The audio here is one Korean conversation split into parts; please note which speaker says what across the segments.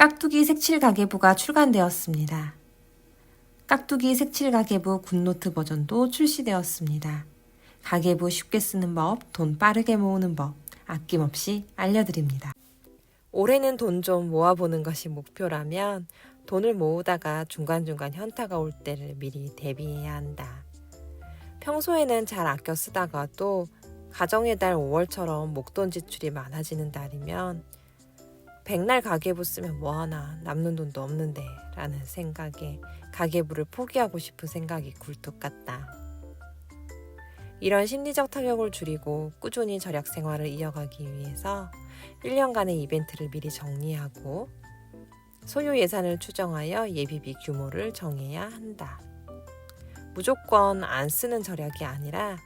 Speaker 1: 깍두기 색칠 가계부가 출간되었습니다. 깍두기 색칠 가계부 굿노트 버전도 출시되었습니다. 가계부 쉽게 쓰는 법, 돈 빠르게 모으는 법, 아낌없이 알려드립니다. 올해는 돈 좀 모아보는 것이 목표라면 돈을 모으다가 중간중간 현타가 올 때를 미리 대비해야 한다. 평소에는 잘 아껴 쓰다가도 가정의 달 5월처럼 목돈 지출이 많아지는 달이면 백날 가계부 쓰면 뭐하나 남는 돈도 없는데 라는 생각에 가계부를 포기하고 싶은 생각이 굴뚝 같다. 이런 심리적 타격을 줄이고 꾸준히 절약 생활을 이어가기 위해서 1년간의 이벤트를 미리 정리하고 소요 예산을 추정하여 예비비 규모를 정해야 한다. 무조건 안 쓰는 절약이 아니라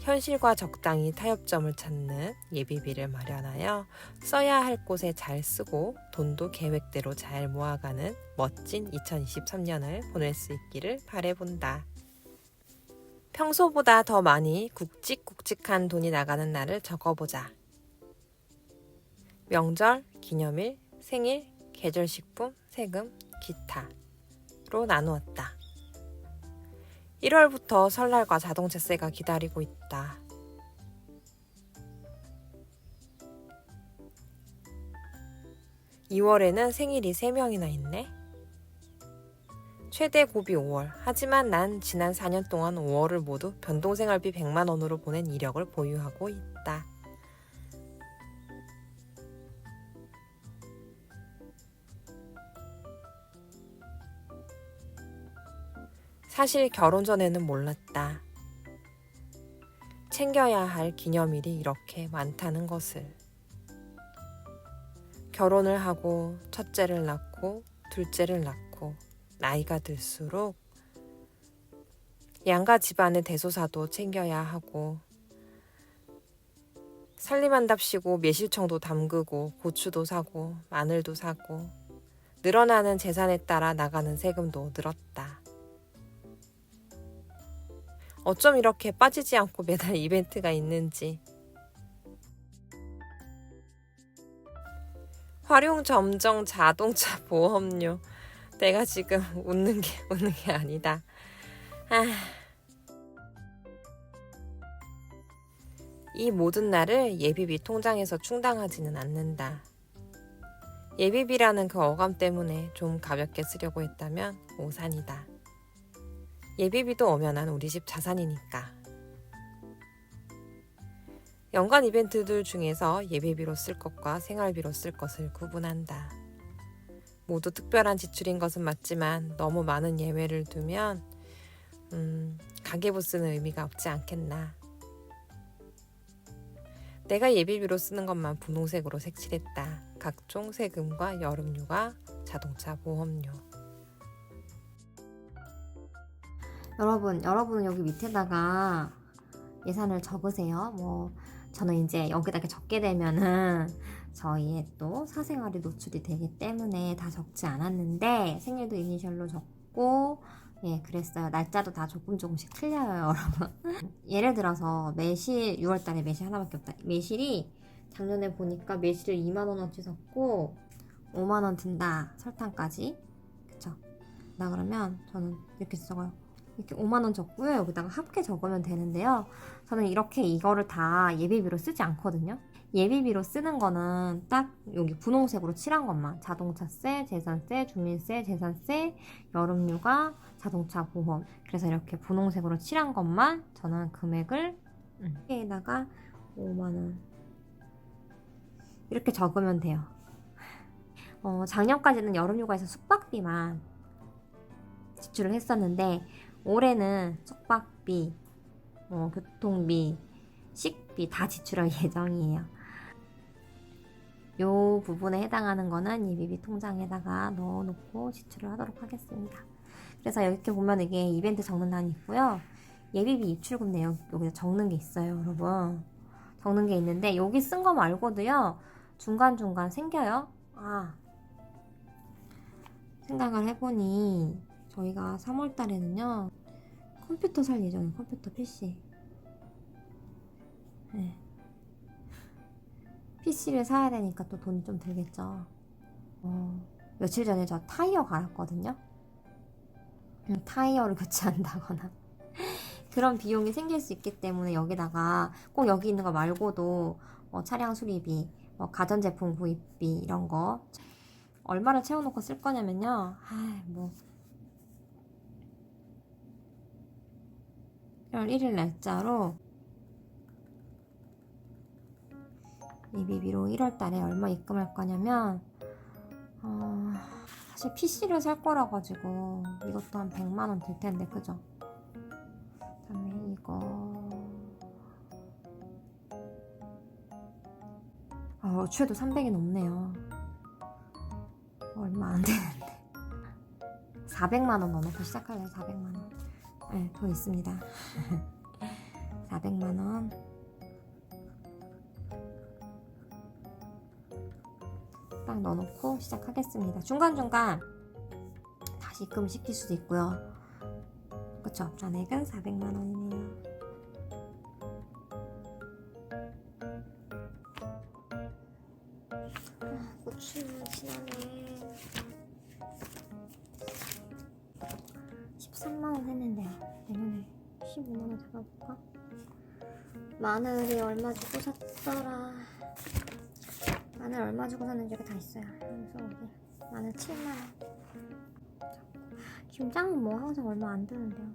Speaker 1: 현실과 적당히 타협점을 찾는 예비비를 마련하여 써야 할 곳에 잘 쓰고 돈도 계획대로 잘 모아가는 멋진 2023년을 보낼 수 있기를 바래본다. 평소보다 더 많이 굵직굵직한 돈이 나가는 날을 적어보자. 명절, 기념일, 생일, 계절식품, 세금, 기타로 나누었다. 1월부터 설날과 자동차세가 기다리고 있다. (2월에는) 생일이 3명이나 있네. 최대 고비 5월. 하지만 난 지난 4년 동안 5월을 모두 변동생활비 100만 원으로 보낸 이력을 보유하고 있다. 사실 결혼 전에는 몰랐다. 챙겨야 할 기념일이 이렇게 많다는 것을. 결혼을 하고 첫째를 낳고 둘째를 낳고 나이가 들수록 양가 집안의 대소사도 챙겨야 하고 살림한답시고 매실청도 담그고 고추도 사고 마늘도 사고 늘어나는 재산에 따라 나가는 세금도 늘었다. 어쩜 이렇게 빠지지 않고 매달 이벤트가 있는지. 활용 점정 자동차 보험료. 내가 지금 웃는 게 웃는 게 아니다. 아. 이 모든 날을 예비비 통장에서 충당하지는 않는다. 예비비라는 그 어감 때문에 좀 가볍게 쓰려고 했다면 오산이다. 예비비도 엄연한 우리 집 자산이니까. 연간 이벤트들 중에서 예비비로 쓸 것과 생활비로 쓸 것을 구분한다. 모두 특별한 지출인 것은 맞지만 너무 많은 예외를 두면 음, 가계부 쓰는 의미가 없지 않겠나. 내가 예비비로 쓰는 것만 분홍색으로 색칠했다. 각종 세금과 여름휴가, 자동차 보험료.
Speaker 2: 여러분, 여러분은 여기 밑에다가 예산을 적으세요. 뭐 저는 이제 여기다 이렇게 적게 되면은 저희의 또 사생활이 노출이 되기 때문에 다 적지 않았는데 생일도 이니셜로 적고 예 그랬어요. 날짜도 다 조금 조금씩 틀려요, 여러분. 예를 들어서 매실 6월 달에 매실 하나밖에 없다. 매실이 작년에 보니까 매실을 2만 원어치 샀고 5만 원 든다 설탕까지 그쵸? 나 그러면 저는 이렇게 적어요. 이렇게 5만 원 적고요. 여기다가 합계 적으면 되는데요. 저는 이렇게 이거를 다 예비비로 쓰지 않거든요. 예비비로 쓰는 거는 딱 여기 분홍색으로 칠한 것만 자동차세, 재산세, 주민세, 재산세, 여름휴가, 자동차 보험 그래서 이렇게 분홍색으로 칠한 것만 저는 금액을 음, 여기에다가 5만 원 이렇게 적으면 돼요. 어, 작년까지는 여름휴가에서 숙박비만 지출을 했었는데 올해는 숙박비, 어, 교통비, 식비 다 지출할 예정이에요. 요 부분에 해당하는 거는 예비비 통장에다가 넣어놓고 지출을 하도록 하겠습니다. 그래서 이렇게 보면 이게 이벤트 적는 단이 있고요. 예비비 입출금 내역 여기다 적는 게 있어요, 여러분. 적는 게 있는데 여기 쓴 거 말고도요. 중간중간 생겨요. 아. 생각을 해보니 저희가 3월 달에는요. 컴퓨터 살 예정이에요. 컴퓨터 PC. 네. PC를 사야 되니까 또 돈이 좀 들겠죠. 어, 며칠 전에 저 타이어 갈았거든요. 음, 타이어를 교체한다거나 그런 비용이 생길 수 있기 때문에 여기다가 꼭 여기 있는 거 말고도 뭐 차량 수리비, 뭐 가전제품 구입비 이런 거 얼마를 채워놓고 쓸 거냐면요. 아, 뭐 1월 1일 날짜로 이비비로 1월 달에 얼마 입금할 거냐면 어, 사실 PC를 살 거라 가지고 이것도 한 100만 원될 텐데 그죠? 그다음에 이거 아, 어추에도 300이 넘네요. 얼마 안 되는데. 400만 원 넣어놓고 시작할래요. 400만 원. 네, 돈 있습니다. 400만 원. 딱 넣어놓고 시작하겠습니다. 중간중간 다시 입금 시킬 수도 있고요. 그쵸? 잔액은 400만 원이네요. 고추는 지난해 15만 원 잡아볼까? 마늘이 얼마 주고 샀더라. 마늘 얼마 주고 샀는지 여기 다 있어요. 그래서 여기 마늘 7만 원. 김장은 뭐 항상 얼마 안 드는데요.